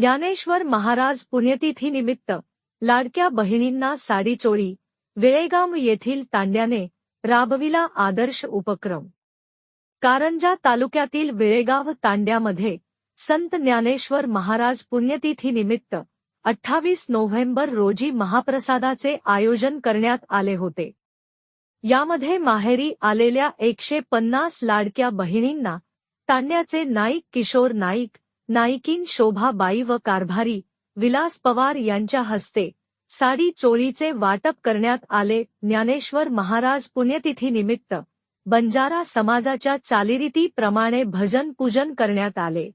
ज्ञानेश्वर महाराज पुण्यतिथीनिमित्त लाडक्या बहिणींना साडीचोळी वेळेगाव येथील तांड्याने राबविला आदर्श उपक्रम. कारंजा तालुक्यातील वेळेगाव तांड्यामध्ये संत ज्ञानेश्वर महाराज पुण्यतिथीनिमित्त अठ्ठावीस नोव्हेंबर रोजी महाप्रसादाचे आयोजन करण्यात आले होते. यामध्ये माहेरी आलेल्या एकशे पन्नास लाडक्या बहिणींना तांड्याचे नाईक किशोर नाईक नाईकीन शोभाबाई व कारभारी विलास पवार यांच्या हस्ते साडी चोळीचे वाटप करण्यात आले ज्ञानेश्वर महाराज पुण्यतिथीनिमित्त बंजारा समाजाच्या चालीरीतीप्रमाणे भजन पूजन करण्यात आले.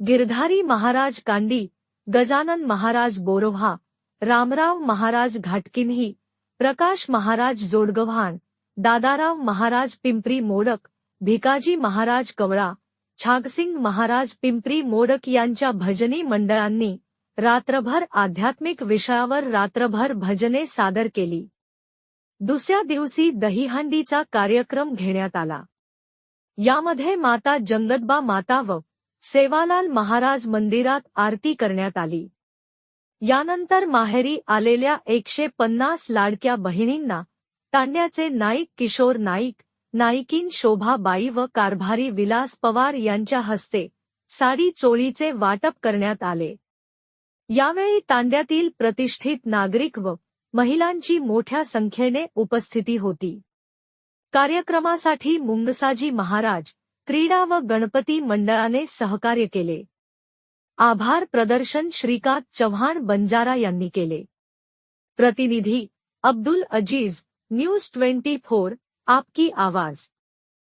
गिरधारी महाराज कांडी गजानन महाराज बोरोहा रामराव महाराज घाटकिन्ही प्रकाश महाराज जोडगव्हाण दादाराव महाराज पिंपरी मोडक भिकाजी महाराज कवळा छागसिंग महाराज पिंपरी मोडक यांच्या भजनी मंडळांनी रात्रभर आध्यात्मिक विषयावर रात्रभर भजने सादर केली. दुसऱ्या दिवशी दहीहंडीचा कार्यक्रम घेण्यात आला. यामध्ये माता जंगदबा माता व सेवालाल महाराज मंदिरात आरती करण्यात आली. यानंतर माहेरी आलेल्या एकशे पन्नास लाडक्या बहिणींना तांड्याचे नाईक किशोर नाईक नाईकीन शोभाबाई व कारभारी विलास पवार यांच्या हस्ते साडी चोळीचे वाटप करण्यात आले. यावेळी तांड्यातील प्रतिष्ठित नागरिक व महिलांची मोठ्या संख्येने उपस्थिती होती. कार्यक्रमासाठी मुंगसाजी महाराज क्रीडा व गणपती मंडळाने सहकार्य केले. आभार प्रदर्शन श्रीकांत चव्हाण बंजारा यांनी केले. प्रतिनिधी Abdul Aziz news twenty four आपकी आवाज।